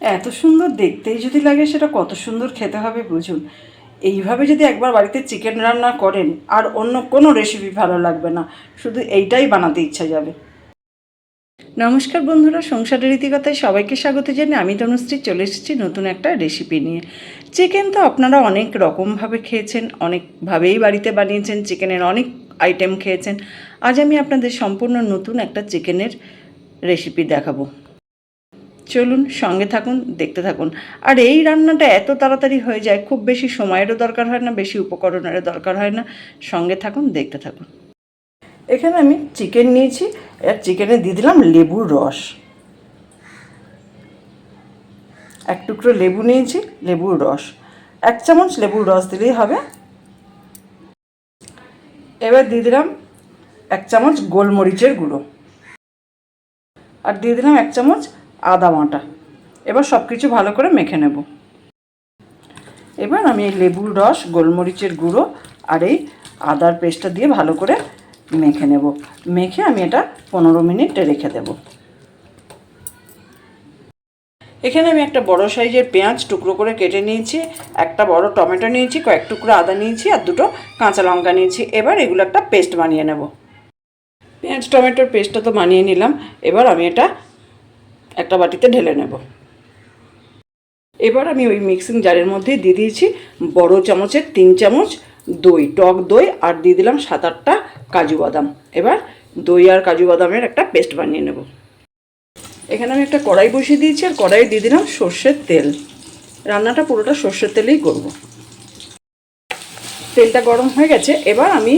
এত সুন্দর দেখতেই যদি লাগে সেটা কত সুন্দর খেতে হবে বুঝুন। এইভাবে যদি একবার বাড়িতে চিকেন রান্না করেন, আর অন্য কোনো রেসিপি ভালো লাগবে না। শুধু এইটাই বানাতে ইচ্ছা যাবে। নমস্কার বন্ধুরা, সংসারের রীতিকথায় সবাইকে স্বাগত জানিয়ে আমি তনুশ্রী চলে এসেছি নতুন একটা রেসিপি নিয়ে। চিকেন তো আপনারা অনেক রকমভাবে খেয়েছেন, অনেকভাবেই বাড়িতে বানিয়েছেন চিকেনের অনেক আইটেম খেয়েছেন। আজ আমি আপনাদের সম্পূর্ণ নতুন একটা চিকেনের রেসিপি দেখাবো। চলুন, সঙ্গে থাকুন, দেখতে থাকুন। আর এই রান্নাটা এত তাড়াতাড়ি হয়ে যায়, খুব বেশি সময়েরও দরকার হয় না, বেশি উপকরণেরও দরকার হয় না। সঙ্গে থাকুন, দেখতে থাকুন। এখানে আমি চিকেন নিয়েছি, আর চিকেনে দিয়ে দিলাম লেবুর রস। এক টুকরো লেবু নিয়েছি, লেবুর রস। এক চামচ লেবুর রস দিলেই হবে। এবার দিয়ে দিলাম এক চামচ গোলমরিচের গুঁড়ো। আর দিয়ে দিলাম এক চামচ আদা বাটা। এবার সব কিছু ভালো করে মেখে নেব। এবার আমি এই লেবুর রস, গোলমরিচের গুঁড়ো আর এই আদার পেস্টটা দিয়ে ভালো করে মেখে নেব। মেখে আমি এটা পনেরো মিনিট রেখে দেব। এখানে আমি একটা বড় সাইজের পেঁয়াজ টুকরো করে কেটে নিয়েছি, একটা বড় টমেটো নিয়েছি, কয়েক টুকরো আদা নিয়েছি আর দুটো কাঁচা লঙ্কা নিয়েছি। এবার এগুলো একটা পেস্ট বানিয়ে নেব। পেঁয়াজ, টমেটোর পেস্টটা তো বানিয়ে নিলাম। এবার আমি এটা একটা বাটিতে ঢেলে নেব। এবার আমি ওই মিক্সিং জারের মধ্যে দিয়ে দিয়েছি বড় চামচের তিন চামচ দই, টক দই আর দিয়ে দিলাম সাত আটটা কাজু বাদাম। এবার দই আর কাজু বাদামের একটা পেস্ট বানিয়ে নেব। এখানে আমি একটা কড়াই বসিয়ে দিয়েছি আর কড়াই দিয়ে দিলাম সর্ষের তেল। রান্নাটা পুরোটা সর্ষের তেলেই করব। তেলটা গরম হয়ে গেছে, এবার আমি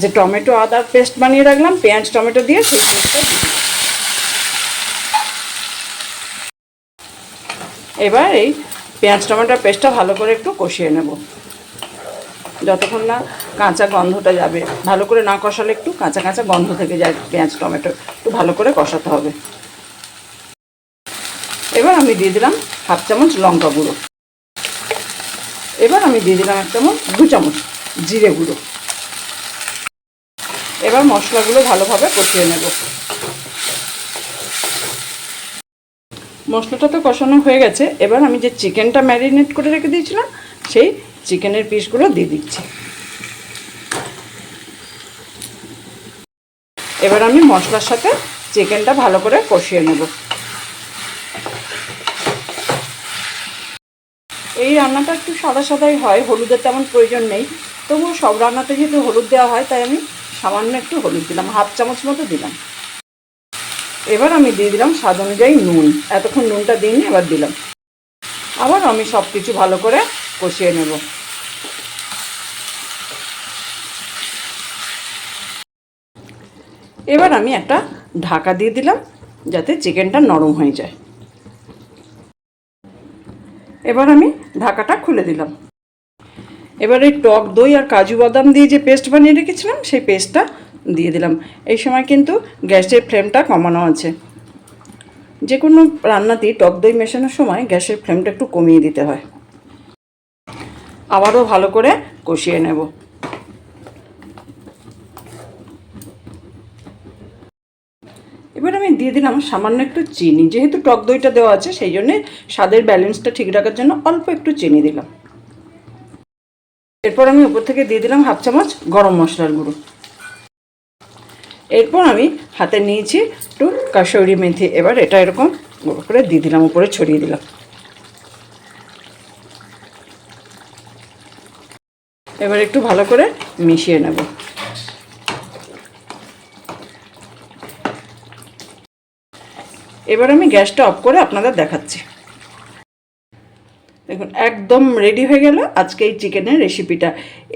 যে টমেটো আদার পেস্ট বানিয়ে রাখলাম, পেঁয়াজ, টমেটো দিয়ে সেই পেস্টটা দিয়ে দিলাম। এবার এই পেঁয়াজ টমেটোর পেস্টটা ভালো করে একটু কষিয়ে নেব। যতক্ষণ না কাঁচা গন্ধটা যাবে, ভালো করে না কষালে একটু কাঁচা কাঁচা গন্ধ থেকে যায় পেঁয়াজ টমেটো, একটু ভালো করে কষাতে হবে। এবার আমি দিয়ে দিলাম হাফ চামচ লঙ্কা গুঁড়ো। এবার আমি দিয়ে দিলাম এক চামচ দু চামচ জিরে গুঁড়ো। এবার মশলাগুলো ভালোভাবে কষিয়ে নেব। মশলাটা তো কষানো হয়ে গেছে। এবার আমি যে চিকেনটা ম্যারিনেট করে রেখে দিয়েছিলাম, সেই চিকেনের পিসগুলো দিয়ে দিচ্ছি। এবার আমি মশলার সাথে চিকেনটা ভালো করে কষিয়ে নেব। এই রান্নাটা একটু সাদা সাদাই হয়, হলুদের তেমন প্রয়োজন নেই। তবুও সব রান্নাতে যেহেতু হলুদ দেওয়া হয়, তাই আমি সামান্য একটু হলুদ দিলাম, হাফ চামচ মতো দিলাম। এবার আমি দিয়ে দিলাম স্বাদ অনুযায়ী নুন। এতক্ষণ নুনটা দিইনি এবার দিলাম। আবার আমি সব কিছু ভালো করে কষিয়ে নেব। এবার আমি একটা ঢাকা দিয়ে দিলাম যাতে চিকেনটা নরম হয়ে যায়। এবার আমি ঢাকাটা খুলে দিলাম। এবার এই টক দই আর কাজু বাদাম দিয়ে যে পেস্ট বানিয়ে রেখেছিলাম, সেই পেস্টটা দিয়ে দিলাম। এই সময় কিন্তু গ্যাসের ফ্লেমটা কমানো আছে। যে কোনো রান্নাতেই টক দই মেশানোর সময় গ্যাসের ফ্লেমটা একটু কমিয়ে দিতে হয়। আবারও ভালো করে কষিয়ে নেব। এবার আমি দিয়ে দিলাম সামান্য একটু চিনি। যেহেতু টক দইটা দেওয়া আছে, সেই জন্যে স্বাদের ব্যালেন্সটা ঠিক রাখার জন্য অল্প একটু চিনি দিলাম। এরপর আমি উপর থেকে দিয়ে দিলাম হাফ চামচ গরম মশলার গুঁড়ো। এরপর আমি হাতে নিয়েছি একটু কাশৌরি মেথি। এবার এটা এরকম করে দিয়ে দিলাম, উপরে ছড়িয়ে দিলাম। এবার একটু ভালো করে মিশিয়ে নেব। এবার আমি গ্যাসটা অফ করে আপনাদের দেখাচ্ছি। দেখুন, একদম রেডি হয়ে গেল আজকে এই চিকেনের রেসিপিটা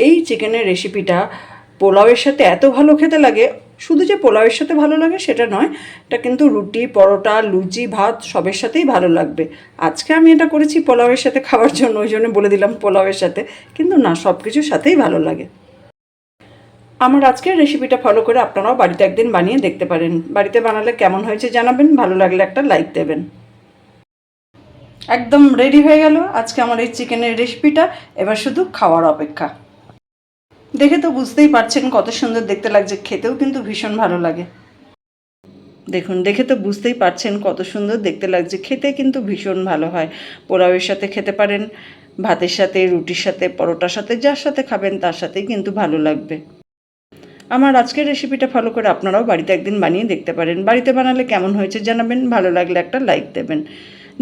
এই চিকেনের রেসিপিটা পোলাওয়ের সাথে এত ভালো খেতে লাগে শুধু যে পোলাওয়ের সাথে ভালো লাগে সেটা নয়, এটা কিন্তু রুটি, পরোটা, লুচি, ভাত সবের সাথেই ভালো লাগবে। আজকে আমি এটা করেছি পোলাওয়ের সাথে খাওয়ার জন্য, ওই জন্য বলে দিলাম পোলাওয়ের সাথে, কিন্তু না সব কিছুর সাথেই ভালো লাগে। আমার আজকের রেসিপিটা ফলো করে আপনারাও বাড়িতে একদিন বানিয়ে দেখতে পারেন। বাড়িতে বানালে কেমন হয়েছে জানাবেন, ভালো লাগলে একটা লাইক দেবেন। একদম রেডি হয়ে গেল আজকে আমার এই চিকেনের রেসিপিটা এবার শুধু খাওয়ার অপেক্ষা। দেখে তো বুঝতেই পারছেন কত সুন্দর দেখতে লাগছে, খেতেও কিন্তু ভীষণ ভালো লাগে। দেখুন, দেখে তো বুঝতেই পারছেন কত সুন্দর দেখতে লাগছে, খেতে কিন্তু ভীষণ ভালো হয়। পোলাওয়ের সাথে খেতে পারেন, ভাতের সাথে, রুটির সাথে, পরোটার সাথে, যার সাথে খাবেন তার সাথেই কিন্তু ভালো লাগবে। আমার আজকের রেসিপিটা ফলো করে আপনারাও বাড়িতে একদিন বানিয়ে দেখতে পারেন। বাড়িতে বানালে কেমন হয়েছে জানাবেন, ভালো লাগলে একটা লাইক দেবেন।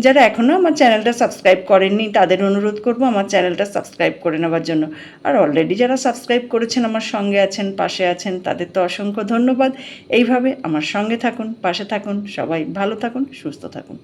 যারা এখনও আমার চ্যানেলটা সাবস্ক্রাইব করেননি, তাদের অনুরোধ করব আমার চ্যানেলটা সাবস্ক্রাইব করে নেওয়ার জন্য। আর অলরেডি যারা সাবস্ক্রাইব করেছেন, আমার সঙ্গে আছেন, পাশে আছেন, তাদের তো অসংখ্য ধন্যবাদ। এইভাবে আমার সঙ্গে থাকুন, পাশে থাকুন, সবাই ভালো থাকুন, সুস্থ থাকুন।